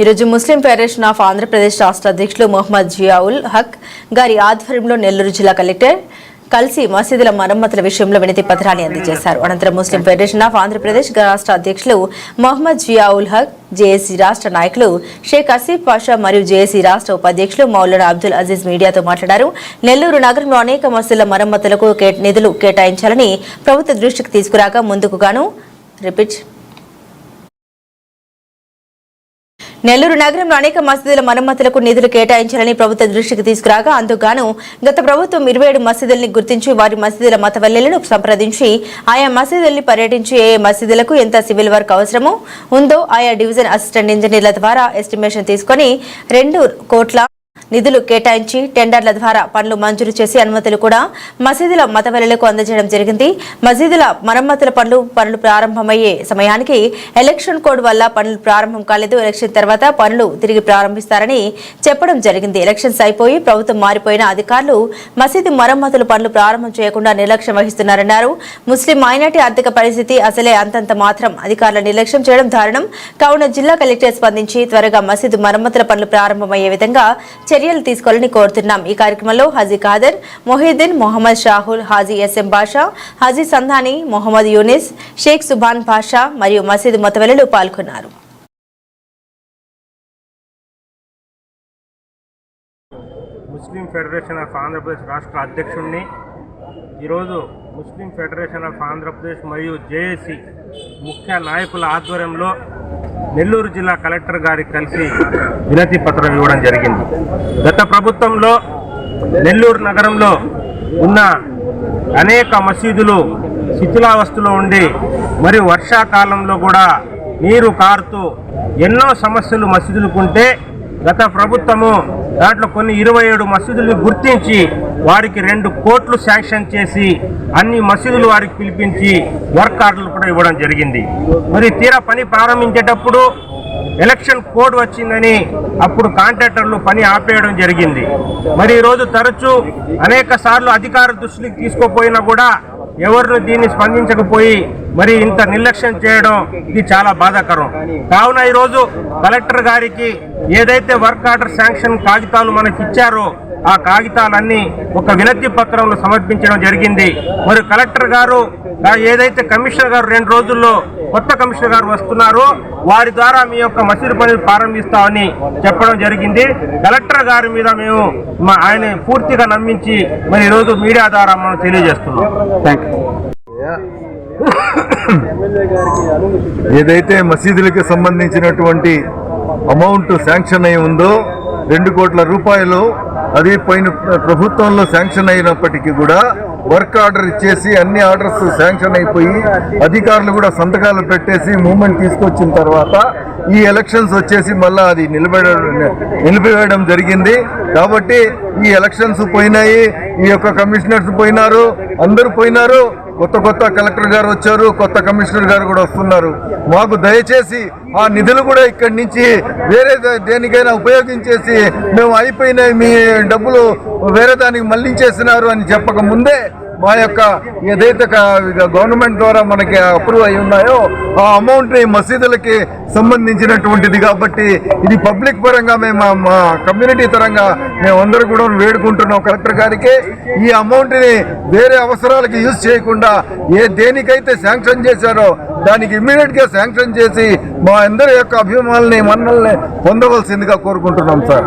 ఈరోజు ముస్లిం federation of Andhra Pradesh రాష్ట్ర అధ్యక్షులు మొహమ్మద్ జియావుల్ హక్ గారి ఆధ్వర్యంలో నెల్లూరు జిల్లా కలెక్టర్ కలిసి మసీదుల మరమ్మతుల విషయంలో వినతి పత్రాన్ని అందజేశారు. అనంతరం ముస్లిం ఫెడరేషన్ ఆఫ్ ఆంధ్రప్రదేశ్ రాష్ట్ర అధ్యక్షులు మొహమ్మద్ జియావుల్ హక్ జేఏసీ రాష్ట్ర నాయకులు షేక్ అసీఫ్ పాషా మరియు జేఏసీ రాష్ట్ర ఉపాధ్యక్షులు మౌలానా అబ్దుల్ అజీజ్ మీడియాతో మాట్లాడారు. నెల్లూరు నగరంలో అనేక మసీదుల మరమ్మతులకు కే- నిధులు కేటాయించాలని ప్రభుత్వ దృష్టికి తీసుకురాగా ముందుకు గాను. రిపీట్. నెల్లూరు నగరంలో అనేక మసీదుల మరమ్మతులకు నిధులు కేటాయించాలని ప్రభుత్వ దృష్టికి తీసుకురాగా అందుకుగాను గత ప్రభుత్వం ఇరవై ఏడు మసీదుల్ని గుర్తించి వారి మసీదుల మతవల్లెలను సంప్రదించి ఆయా మసీదుల్ని పర్యటించి ఏ మసీదులకు ఎంత సివిల్ వర్క్ అవసరమో ఉందో ఆయా డివిజన్ అసిస్టెంట్ ఇంజనీర్ల ద్వారా ఎస్టిమేషన్ తీసుకొని రెండు కోట్ల నిధులు కేటాయించి టెండర్ల ద్వారా పనులు మంజూరు చేసి అనుమతులు కూడా మసీదుల మతవెలలకు అందజేయడం జరిగింది. మసీదుల మరమ్మతుల పనులు పనులు ప్రారంభమయ్యే సమయానికి ఎలక్షన్ కోడ్ వల్ల పనులు ప్రారంభం కాలేదు. ఎలక్షన్ తర్వాత పనులు తిరిగి ప్రారంభిస్తారని చెప్పడం జరిగింది. ఎలక్షన్స్ అయిపోయి ప్రభుత్వం మారిపోయిన అధికారులు మసీదు మరమ్మతుల పనులు ప్రారంభం చేయకుండా నిర్లక్ష్యం వహిస్తున్నారన్నారు. ముస్లిం మైనార్టీ ఆర్థిక పరిస్థితి అసలే అంతంత మాత్రం అధికారుల నిర్లక్ష్యం చేయడం దారుణం. కావున జిల్లా కలెక్టర్ స్పందించి త్వరగా మసీదు మరమ్మతుల పనులు ప్రారంభమయ్యే విధంగా చర్యలు తీసుకోవాలని కోరుతున్నాం. ఈ కార్యక్రమంలో హజీ ఖాదర్ మొహిద్దీన్ మొహమ్మద్ షాహుల్ హాజీ ఎస్ఎం బాషా హజీ సంధాని మొహమ్మద్ యూనిస్ షేక్ సుబాన్ బాషా మరియు మసీదు మొతవెలలు పాల్గొన్నారు. ముస్లిం ఫెడరేషన్ ఆఫ్ ఆంధ్రప్రదేశ్ రాష్ట్ర అధ్యక్షుడిని ఈరోజు ముస్లిం ఫెడరేషన్ ఆఫ్ ఆంధ్రప్రదేశ్ మరియు జేఏసీ ముఖ్య నాయకుల ఆధ్వర్యంలో నెల్లూరు జిల్లా కలెక్టర్ గారికి కలిసి వినతి పత్రం ఇవ్వడం జరిగింది. గత ప్రభుత్వంలో నెల్లూరు నగరంలో ఉన్న అనేక మసీదులు శిథిలావస్థలో ఉండి మరి వర్షాకాలంలో కూడా నీరు కారుతూ ఎన్నో సమస్యలు మసీదులకుంటే గత ప్రభుత్వము దాంట్లో కొన్ని ఇరవై ఏడు మసీదుల్ని గుర్తించి వారికి రెండు కోట్లు శాంక్షన్ చేసి అన్ని మసీదులు వారికి పిలిపించి వర్క్ ఆర్డర్లు కూడా ఇవ్వడం జరిగింది. మరి తీరా పని ప్రారంభించేటప్పుడు ఎలక్షన్ కోడ్ వచ్చిందని అప్పుడు కాంట్రాక్టర్లు పని ఆపేయడం జరిగింది. మరి ఈరోజు తరచూ అనేక సార్లు అధికార దృష్టికి తీసుకోపోయినా కూడా ఎవరు దీన్ని స్పందించకపోయి మరి ఇంత నిర్లక్ష్యం చేయడం ఇది చాలా బాధాకరం. కావున ఈరోజు కలెక్టర్ గారికి ఏదైతే వర్క్ ఆర్డర్ శాంక్షన్ కాగితాలు మనకి ఇచ్చారో ఆ కాగితాలన్నీ ఒక వినతి పత్రంలో సమర్పించడం జరిగింది. మరి కలెక్టర్ గారు ఏదైతే కమిషనర్ గారు రెండు రోజుల్లో కొత్త కమిషనర్ గారు వస్తున్నారో వారి ద్వారా మీ యొక్క మసీదు పనులు ప్రారంభిస్తామని చెప్పడం జరిగింది. కలెక్టర్ గారి మీద మేము మా ఆయన పూర్తిగా నమ్మించి మరి ఈరోజు మీడియా ద్వారా మనం తెలియజేస్తున్నాం. థ్యాంక్ యూ ఏదైతే మసీదులకు సంబంధించినటువంటి అమౌంట్ శాంక్షన్ అయి ఉందో రెండు కోట్ల రూపాయలు అది పోయిన ప్రభుత్వంలో శాంక్షన్ అయినప్పటికీ కూడా వర్క్ ఆర్డర్ ఇచ్చేసి అన్ని ఆర్డర్స్ శాంక్షన్ అయిపోయి అధికారులు కూడా సంతకాలు పెట్టేసి మూమెంట్ తీసుకొచ్చిన తర్వాత ఈ ఎలక్షన్స్ వచ్చేసి మళ్ళీ అది నిలబెడ నిలిపివేయడం జరిగింది. కాబట్టి ఈ ఎలక్షన్స్ పోయినాయి ఈ యొక్క కమిషనర్స్ పోయినారు అందరూ పోయినారు. కొత్త కొత్త కలెక్టర్ గారు వచ్చారు కొత్త కమిషనర్ గారు కూడా వస్తున్నారు. మాకు దయచేసి ఆ నిధులు కూడా ఇక్కడి నుంచి వేరే దేనికైనా ఉపయోగించేసి మేము అయిపోయినాయి మీ డబ్బులు వేరే దానికి మళ్ళించేసినారు అని చెప్పక ముందే మా యొక్క ఏదైతే గవర్నమెంట్ ద్వారా మనకి అప్రూవ్ అయి ఉన్నాయో ఆ అమౌంట్ మసీదులకి సంబంధించినటువంటిది కాబట్టి ఇది పబ్లిక్ పరంగా మేము మా- కమ్యూనిటీ పరంగా మేమందరూ కూడా వేడుకుంటున్నాం. కలెక్టర్ గారికి ఈ అమౌంట్ని వేరే అవసరాలకి యూజ్ చేయకుండా ఏ దేనికైతే శాంక్షన్ చేశారో దానికి ఇమ్మీడియట్గా శాంక్షన్ చేసి మా అందరి యొక్క అభిమానుల్ని మన్నల్ని పొందవలసిందిగా కోరుకుంటున్నాం సార్.